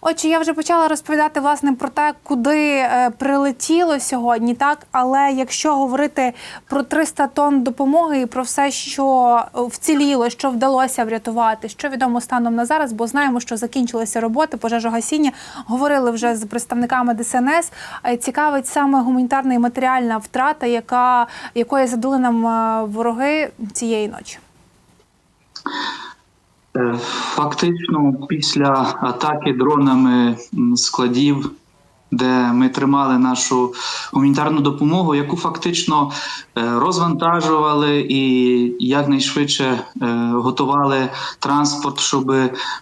Отже, я вже почала розповідати власне про те, куди е, прилетіло сьогодні, так але якщо говорити про 300 тонн допомоги і про все, що е, вціліло, що вдалося врятувати, що відомо станом на зараз, бо знаємо, що закінчилися роботи пожежогасіння. Говорили вже з представниками ДСНС. Е, Цікавить саме гуманітарна і матеріальна втрата, яка якої задали нам вороги цієї ночі. Е, Фактично, після атаки дронами складів, де ми тримали нашу гуманітарну допомогу, яку фактично е, розвантажували і якнайшвидше е, готували транспорт, щоб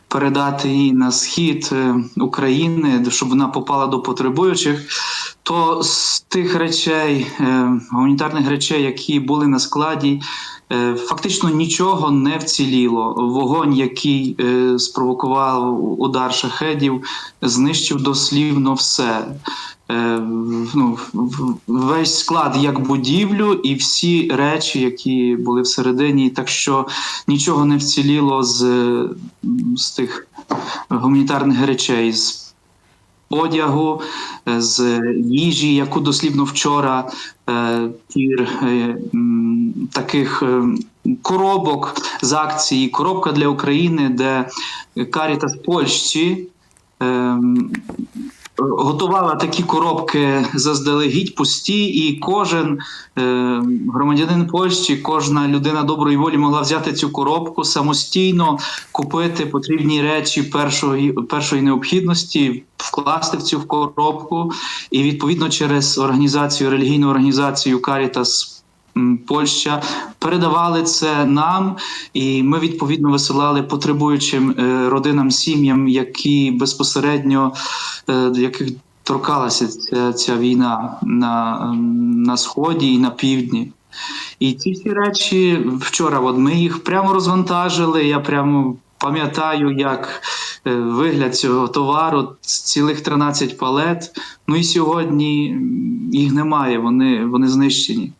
передати її на схід України, щоб вона попала до потребуючих. То з тих речей, е, гуманітарних речей, які були на складі, Е, Фактично нічого не вціліло. Вогонь, який е, спровокував удар шахедів, знищив дослівно все. Ну, весь склад як будівлю, і всі речі, які були всередині. Так що нічого не вціліло з, з тих гуманітарних речей. З одягу, е, з їжі, яку дослівно вчора пір тір е, таких е, коробок з акції Коробка для України, де Карітас Польщі. Готувала такі коробки заздалегідь пусті, і кожен е, громадянин Польщі, кожна людина доброї волі могла взяти цю коробку самостійно, купити потрібні речі першої, першої необхідності, вкласти в цю коробку, і відповідно через організацію, релігійну організацію м, Польща передавали це нам, і ми відповідно висилали потребуючим е, родинам, сім'ям, які безпосередньо е, яких торкалася ця, ця війна на, на сході і на півдні. І ці всі речі вчора, от ми їх прямо розвантажили. Я прямо пам'ятаю, як е, вигляд цього товару, цілих 13 палет. Ну і сьогодні їх немає, вони, вони знищені.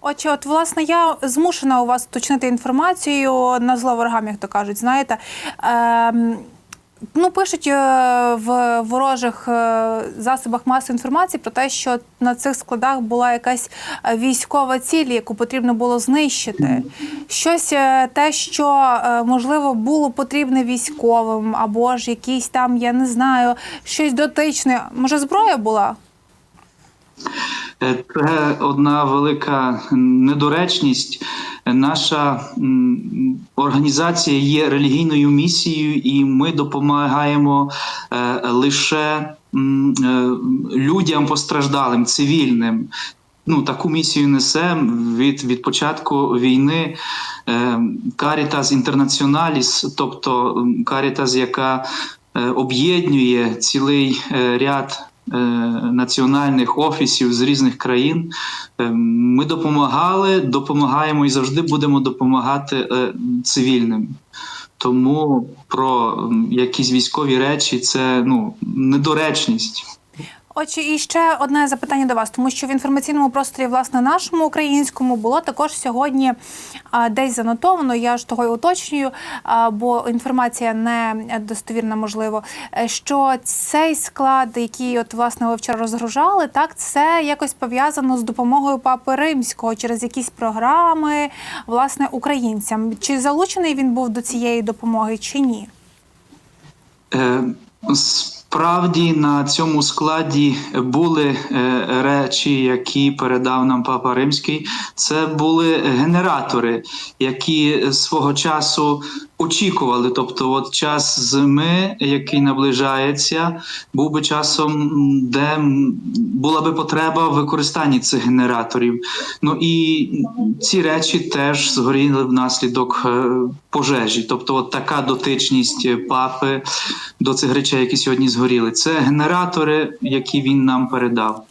Отже, от власне я змушена у вас уточнити інформацію на зло ворогам, як то кажуть. Знаєте, ем, ну пишуть е, в ворожих е, засобах масової інформації про те, що на цих складах була якась е, військова ціль, яку потрібно було знищити. Щось е, те, що е, можливо було потрібне військовим, або ж якісь там, я не знаю, щось дотичне. Може, зброя була? Е, Це одна велика недоречність. Наша організація є релігійною місією, і ми допомагаємо е, лише е, людям постраждалим, цивільним. Ну, таку місію несе від, від початку війни Caritas Internationalis, тобто Caritas, яка об'єднує цілий ряд національних офісів з різних країн. Е, Ми допомагали, допомагаємо і завжди будемо допомагати е, цивільним. Тому про якісь військові речі це ну, недоречність. Отже, і ще одне запитання до вас, тому що в інформаційному просторі, власне, нашому українському було також сьогодні а, десь занотовано. Я ж того й уточнюю, а, бо інформація не достовірна, можливо. е, Що цей склад, який от власне ви вчора розгружали, так це якось пов'язано з допомогою папи римського через якісь програми, власне, українцям. Чи залучений він був до цієї допомоги, чи ні? Е, Справді на цьому складі були е, речі, які передав нам папа Римський. Це були генератори, які свого часу очікували. Тобто, от час зими, який наближається, був би часом, де була би потреба в використанні цих генераторів. Ну і ці речі теж згоріли внаслідок е, пожежі. Тобто, от така дотичність папи до цих речей, які сьогодні згоріли. Це генератори, які він нам передав.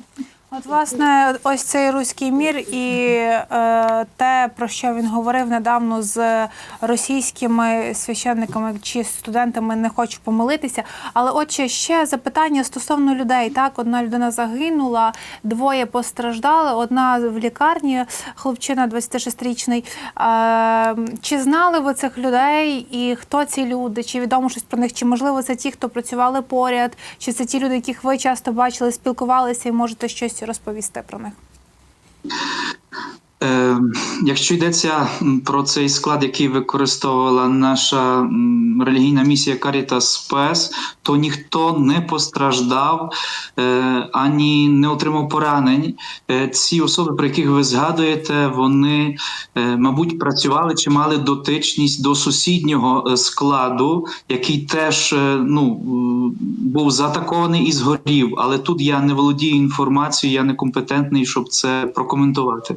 От, власне, ось цей руський мір і е, те, про що він говорив недавно з російськими священниками чи студентами, не хочу помилитися. Але отже, ще запитання стосовно людей. Так, одна людина загинула, двоє постраждали, одна в лікарні, хлопчина 26-річний. Е, чи знали ви цих людей і хто ці люди? Чи відомо щось про них? Чи можливо це ті, хто працювали поряд? Чи це ті люди, яких ви часто бачили, спілкувалися і можете щось розповісти про них? Е, якщо йдеться про цей склад, який використовувала наша релігійна місія Caritas PS, то ніхто не постраждав е, ані не отримав поранень. Е, ці особи, про яких ви згадуєте, вони, е, мабуть, працювали чи мали дотичність до сусіднього складу, який теж ну, був заатакований і згорів. Але тут я не володію інформацією, я не компетентний, щоб це прокоментувати.